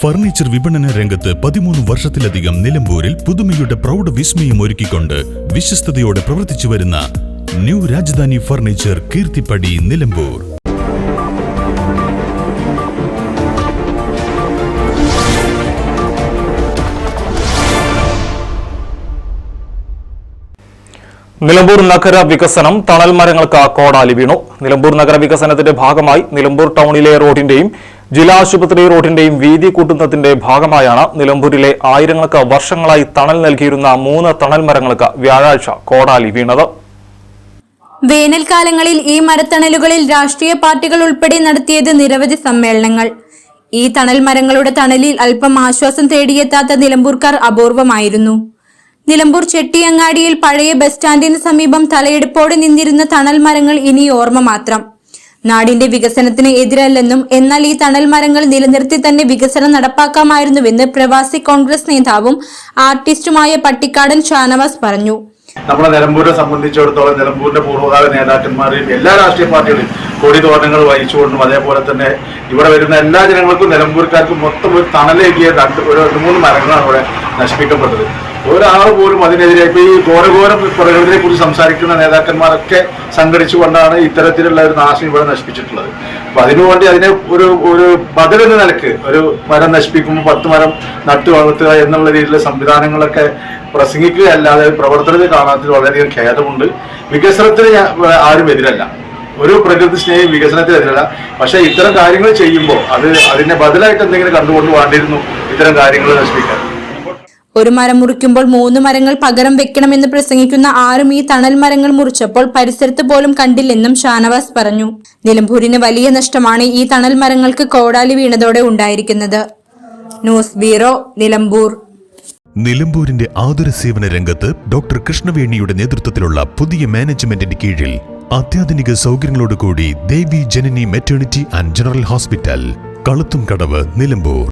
Furniture വിപണന രംഗത്ത് പതിമൂന്ന് വർഷത്തിലധികം നിലമ്പൂരിൽ പുതുമയുടെ പ്രൗഢ വിസ്മയം ഒരുക്കിക്കൊണ്ട് വിശ്വസ്തയോടെ പ്രവർത്തിച്ചു വരുന്ന ന്യൂ രാജധാനി ഫർണിച്ചർ കീർത്തിപ്പടി നിലമ്പൂർ. നിലമ്പൂർ നഗര വികസനം തണൽ മരങ്ങൾക്ക് കോടാലി വീണു. നിലമ്പൂർ നഗര വികസനത്തിന്റെ ഭാഗമായി നിലമ്പൂർ ടൗണിലെ റോഡിന്റെയും ജില്ലാ ആശുപത്രി റോഡിന്റെയും വീതി കൂട്ടുന്നതിന്റെ ഭാഗമായാണ് നിലമ്പൂരിലെ ആയിരങ്ങൾക്ക് വർഷങ്ങളായി തണൽ നൽകിയിരുന്ന മൂന്ന് തണൽ മരങ്ങൾക്ക് വ്യാഴാഴ്ച കോടാലി വീണത്. വേനൽക്കാലങ്ങളിൽ ഈ മരത്തണലുകളിൽ രാഷ്ട്രീയ പാർട്ടികൾ ഉൾപ്പെടെ നടത്തിയത് നിരവധി സമ്മേളനങ്ങൾ. ഈ തണൽ മരങ്ങളുടെ തണലിൽ അല്പം ആശ്വാസം തേടിയെത്താത്ത നിലമ്പൂർക്കാർ അപൂർവമായിരുന്നു. നിലമ്പൂർ ചെട്ടിയങ്ങാടിയിൽ പഴയ ബസ് സ്റ്റാൻഡിന് സമീപം തലയെടുപ്പോടെ നിന്നിരുന്ന തണൽ മരങ്ങൾ ഇനി ഓർമ്മ മാത്രം. നാടിന്റെ വികസനത്തിന് എതിരല്ലെന്നും എന്നാൽ ഈ തണൽ മരങ്ങൾ നിലനിർത്തി തന്നെ വികസനം നടപ്പാക്കാമായിരുന്നുവെന്ന് പ്രവാസി കോൺഗ്രസ് നേതാവും ആർട്ടിസ്റ്റുമായ പട്ടിക്കാടൻ ഷാനവാസ് പറഞ്ഞു. നമ്മുടെ നിലമ്പൂരിനെ സംബന്ധിച്ചിടത്തോളം നിലമ്പൂരിന്റെ പൂർവകാല നേതാക്കന്മാരെയും എല്ലാ രാഷ്ട്രീയ പാർട്ടികളും കൊടിതോരണങ്ങൾ വഹിച്ചുകൊണ്ടും അതേപോലെ തന്നെ ഇവിടെ വരുന്ന എല്ലാ ജനങ്ങൾക്കും നിലമ്പൂർക്കാർക്കും മൊത്തം ഒരു തണലേകിയ രണ്ട് ഒരു മൂന്ന് മരങ്ങളാണ് ഇവിടെ നശിപ്പിക്കപ്പെട്ടത്. ഒരാൾ പോലും അതിനെതിരെ ഇപ്പൊ ഈ ഘോരഘോര പ്രകൃതിയെ കുറിച്ച് സംസാരിക്കുന്ന നേതാക്കന്മാരൊക്കെ സംഘടിച്ചുകൊണ്ടാണ് ഇത്തരത്തിലുള്ള ഒരു നാശം ഇവിടെ നശിപ്പിച്ചിട്ടുള്ളത്. അപ്പൊ അതിനുവേണ്ടി അതിനെ ഒരു ഒരു ബദൽ എന്ന നിലയ്ക്ക് ഒരു മരം നശിപ്പിക്കുമ്പോൾ പത്ത് മരം നട്ടു വളർത്തുക എന്നുള്ള രീതിയിലുള്ള സംവിധാനങ്ങളൊക്കെ പ്രസംഗിക്കുകയല്ലാതെ പ്രവർത്തനത്തിൽ കാണാത്തതിൽ വളരെയധികം ഖേദമുണ്ട്. വികസനത്തിന് ആരും എതിരല്ല. ഒരു പ്രകൃതി സ്നേഹി വികസനത്തിന് എതിരല്ല. പക്ഷെ ഇത്തരം കാര്യങ്ങൾ ചെയ്യുമ്പോൾ അത് അതിന്റെ ബദലായിട്ട് എന്തെങ്കിലും കണ്ടുകൊണ്ട് വേണ്ടിയിരുന്നു ഇത്തരം കാര്യങ്ങൾ നശിപ്പിക്കാൻ. ഒരു മരം മുറിക്കുമ്പോൾ മൂന്ന് മരങ്ങൾ പകരം വെക്കണമെന്ന് പ്രസംഗിക്കുന്ന ആരും ഈ തണൽ മരങ്ങൾ മുറിച്ചപ്പോൾ പരിസരത്ത് പോലും കണ്ടില്ലെന്നും ഷാനവാസ് പറഞ്ഞു. നിലമ്പൂരിന് വലിയ നഷ്ടമാണ് ഈ തണൽ മരങ്ങൾക്ക് കോടാലി വീണതോടെ ഉണ്ടായിരിക്കുന്നത്. News bureau Nilambur. നിലമ്പൂരിന്റെ ആതുര സേവന രംഗത്ത് ഡോക്ടർ കൃഷ്ണവേണിയുടെ നേതൃത്വത്തിലുള്ള പുതിയ മാനേജ്മെന്റിന്റെ കീഴിൽ അത്യാധുനിക സൗകര്യങ്ങളോടുകൂടി Devi Janani maternity and general hospital കളുത്തും കടവ് നിലമ്പൂർ.